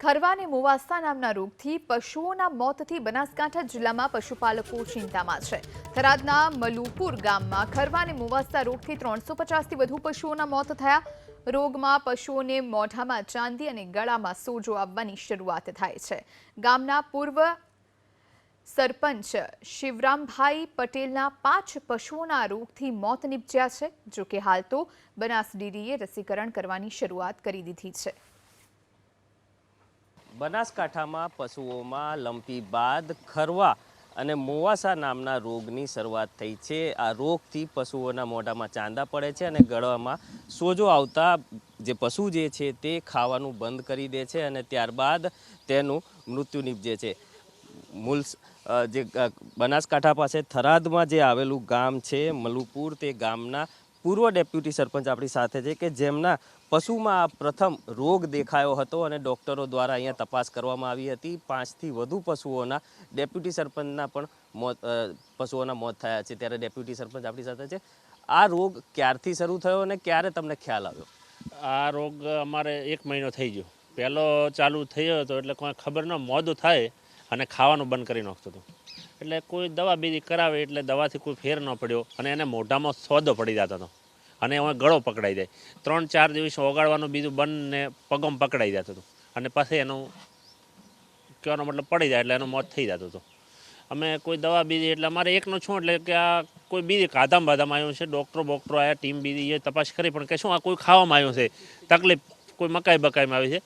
ખરવા અને મુવાસ્તા નામના રોગથી પશુઓના મોતથી બનાસકાંઠા જિલ્લામાં પશુપાલકો ચિંતામાં છે. થરાદના મલુપુર ગામમાં ખરવા અને મુવાસ્તા રોગથી ત્રણસો પચાસથી વધુ પશુઓના મોત થયા. રોગમાં પશુઓને મોઢામાં ચાંદી અને ગળામાં સોજો આવવાની શરૂઆત થાય છે. ગામના પૂર્વ સરપંચ શિવરામભાઈ પટેલના પાંચ પશુઓના રોગથી મોત નીપજ્યા છે, જોકે હાલ તો બનાસ ડેરીએ રસીકરણ કરવાની શરૂઆત કરી દીધી છે. બનાસકાંઠામાં પશુઓમાં લંપી બાદ ખરવા અને મોવાસા નામના રોગની શરૂઆત થઈ છે. આ રોગથી પશુઓના મોઢામાં ચાંદા પડે છે અને ગળામાં સોજો આવતા જે પશુ જે છે તે ખાવાનું બંધ કરી દે છે અને ત્યારબાદ તેનું મૃત્યુ નીપજે છે. મૂળ જે બનાસકાંઠા પાસે થરાદમાં જે આવેલું ગામ છે, મલુપુર, તે ગામના પૂર્વ ડેપ્યુટી સરપંચ આપણી સાથે છે કે જેમના પશુમાં આ પ્રથમ રોગ દેખાયો હતો અને ડૉક્ટરો દ્વારા અહીંયા તપાસ કરવામાં આવી હતી. પાંચથી વધુ પશુઓના ડેપ્યુટી સરપંચના પણ મોત પશુઓના મોત થયા છે. ત્યારે ડેપ્યુટી સરપંચ આપણી સાથે છે. આ રોગ ક્યારથી શરૂ થયો અને ક્યારે તમને ખ્યાલ આવ્યો? આ રોગ અમારે એક મહિનો થઈ ગયો. પહેલો ચાલુ થયો હતો એટલે કોઈ ખબર ન મોદ થાય અને ખાવાનું બંધ કરી નાખતો હતો. એટલે કોઈ દવા બીજી કરાવે એટલે દવાથી કોઈ ફેર ન પડ્યો અને એને મોઢામાં સોદો પડી જતો હતો. અને એમાં ગળો પકડાઈ જાય. ત્રણ ચાર દિવસ ઓગાળવાનું બીજું બંને પગમ પકડાઈ જતું હતું. અને પછી એનું કહેવાનો મતલબ પડી જાય એટલે એનું મોત થઈ જતું હતું. અમે કોઈ દવા બીજી એટલે અમારે એકનો છું એટલે કે આ કોઈ બીજી કાધામ બાધામાં આવ્યું છે ડૉક્ટરો બોક્ટરો આવ્યા ટીમ બીજી એ તપાસ કરી પણ કે શું આ કોઈ ખાવામાં આવ્યું છે? તકલીફ કોઈ મકાઈ બકાઈમાં આવી છે?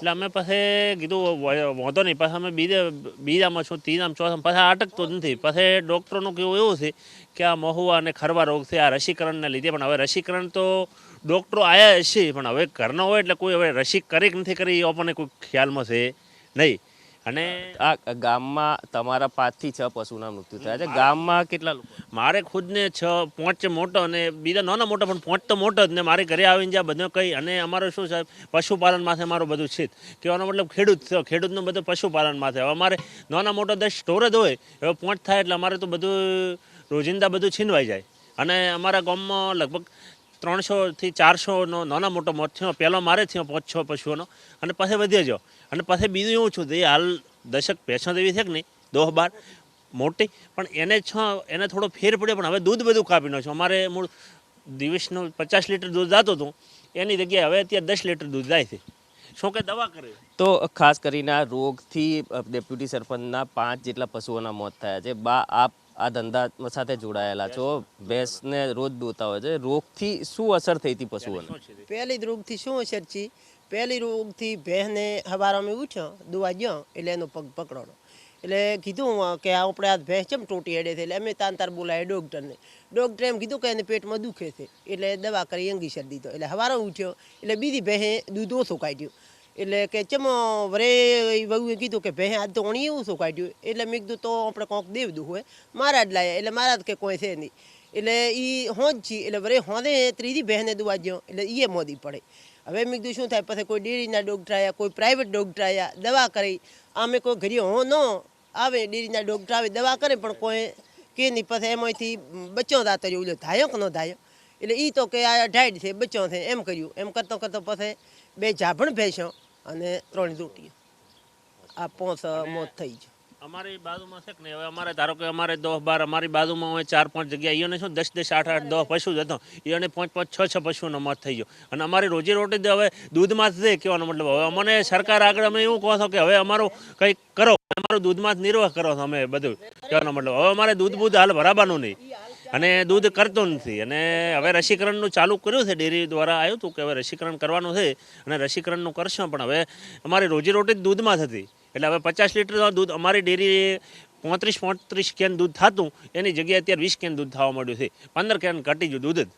એટલે અમે પછી કીધું વાંધો નહીં, પછી અમે બીજે, બીજામાં છું, ત્રીજામાં ચોથામાં પછી અટકતો નથી. પછી ડૉક્ટરનું કેવું એવું છે કે આ મહુવા અને ખરવા રોગ છે, આ રસીકરણને લીધે. પણ હવે રસીકરણ તો ડૉક્ટરો આવ્યા હશે પણ હવે ઘરના હોય એટલે કોઈ હવે રસી કરી કે નથી કરી એ આપણને કોઈ ખ્યાલમાં છે નહીં. અને આ ગામમાં તમારા પાંચથી છ પશુના મૃત્યુ થયા છે. ગામમાં કેટલા લોકો? મારે ખુદને છ પોંચ મોટો અને બીજા નાના મોટા પણ પોંચ તો મોટો જ ને મારે ઘરે આવીને જ્યાં બધું કહી અને અમારો શું સાહેબ પશુપાલન માથે મારું બધું છે. કહેવાનો મતલબ ખેડૂત ખેડૂતનું બધું પશુપાલન માથે. હવે અમારે નાના મોટો દસ સ્ટોર જ હોય હવે પોંચ થાય એટલે અમારે તો બધું રોજિંદા બધું છીનવાઈ જાય. અને અમારા ગામમાં લગભગ ત્રણસોથી ચારસોનો નાના મોટો મોત થયો. પહેલો મારે થયો, પાંચ છ પશુઓનો. અને પછી વધ્યો જો અને પછી બીજું એવું છું તે હાલ દશક ભેંસો દેવી છે કે નહીં? દોહ, બાર, મોટી. પણ એને છ, એને થોડો ફેર પડ્યો, પણ હવે દૂધ બધું કાપી નાખ્યું. અમારે મૂળ દિવસનું પચાસ લીટર દૂધ જતું હતું. એની જગ્યાએ હવે અત્યારે દસ લીટર દૂધ જાય છે. શું કે દવા કરે? તો ખાસ કરીને આ રોગથી ડેપ્યુટી સરપંચના પાંચ જેટલા પશુઓના મોત થયા છે. બા, આપ આ ધંધા સાથે જોડાયેલા છો. ભેંસને રોજ દોતા હોય છે. રોગથી શું અસર થઈ હતી પશુઓને? પહેલી જ રોગથી શું અસર છે? પહેલી રોગથી ભેંસને અમે ઉઠ્યો દુવા ગયો એટલે એનો પગ પકડવાનો. એટલે કીધું કે આપણે આ ભેંસ ચમ તૂટી હેડે છે? એટલે અમે તાન તાર બોલાય ડૉક્ટરને. ડૉક્ટરે એમ કીધું કે એને પેટમાં દુખે છે. એટલે દવા કરી અંગીસર દીધો. એટલે હવારો ઉઠ્યો એટલે બીજી ભેંસે દૂધ ઓછું કાઢ્યું. એટલે કે ચમ વરે વહુએ કીધું કે ભેં આજ તો ઓણી એવું શું કાઢ્યું? એટલે મેં કીધું, તો આપણે કોંક દેવ દુખ હોય. મારા જ લાયા, એટલે મારા જ કે કોઈ છે નહીં. એટલે એ હોજ છી, એટલે વરે હોદે ત્રીજી બહેને દુવા ગયો એટલે એ મોદી પડે. હવે મેં કીધું, શું થાય? પછી કોઈ ડેરીના ડોક્ટર આવ્યા કોઈ પ્રાઇવેટ ડોક્ટર આવ્યા દવા કરી. અમે કોઈ ઘરે હો ન આવે, ડેરીના ડોક્ટર આવે, દવા કરે, પણ કોઈ કે નહીં. પછી એમાંથી બચ્યો દાતો ઓલો ધાયો કે ન ધાયો? એટલે એ તો કે આ ઢાઈડ છે બચ્યો છે એમ કર્યું. એમ કરતો કરતો પછી બે જાભણ ભેસ્યો અને ત્રણ રોટીઓ આ પોસ મોત થઈ ગયો. અમારી બાજુમાં છે કે નહીં? હવે અમારે ધારો કે અમારે દસ બાર અમારી બાજુમાં હોય ચાર પાંચ જગ્યા એને શું દસ દસ આઠ આઠ દસ પશુ જ હતો. એને પાંચ પાંચ છ છ પશુનો મોત થઈ ગયો. અને અમારી રોજી રોટી હવે દૂધમાં જ છે કહેવાનો મતલબ. હવે અમને સરકાર આગળ અમે એવું કહો છો કે હવે અમારું કંઈક કરો. અમારું દૂધમાં જ નિર્વાહ કરો છો અમે બધું કહેવાનો મતલબ. હવે અમારે દૂધ બૂધ હાલ ભરાવાનું નહીં. અને દૂધ કરતો નથી. અને હવે રસીકરણનું ચાલુ કર્યું છે. ડેરી દ્વારા આવ્યું હતું કે હવે રસીકરણ કરવાનું છે અને રસીકરણનું કરશું પણ હવે અમારી રોજી રોટી જ દૂધમાં થતી એટલે હવે પચાસ લીટર દૂધ અમારી ડેરી પોત્રીસ પોત્રીસ કેન દૂધ થતું. એની જગ્યાએ અત્યારે વીસ કેન દૂધ થવા માંડ્યું છે. પંદર કેન ઘટી ગયું દૂધ જ.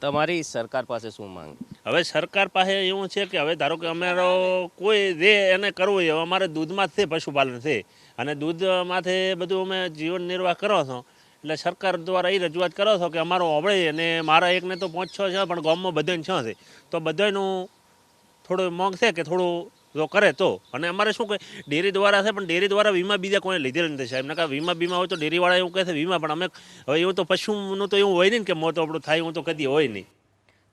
તમારી સરકાર પાસે શું માંગ? હવે સરકાર પાસે એવું છે કે હવે ધારો કે અમારો કોઈ જે એને કરવું હોય અમારે દૂધમાં જ છે પશુપાલન છે. અને દૂધમાંથી બધું અમે જીવન નિર્વાહ કરો છો. એટલે સરકાર દ્વારા એ રજૂઆત કરો છો કે અમારો આવડે અને મારા એકને તો પાંચ છ છે, પણ ગામમાં બધાને છ છે. તો બધાનું થોડું મોંઘ છે કે થોડું જો કરે તો? અને અમારે શું કે, ડેરી દ્વારા છે, પણ ડેરી દ્વારા વીમા બીજા કોઈ લીધેલ નથી સાહેબ. નકા વીમા બીમા હોય તો ડેરીવાળા એવું કહે છે, વીમા, પણ અમે હવે એવું તો પશુનું તો એવું હોય નહીં કે મોત આપણું થાય, એવું તો કદી હોય નહીં.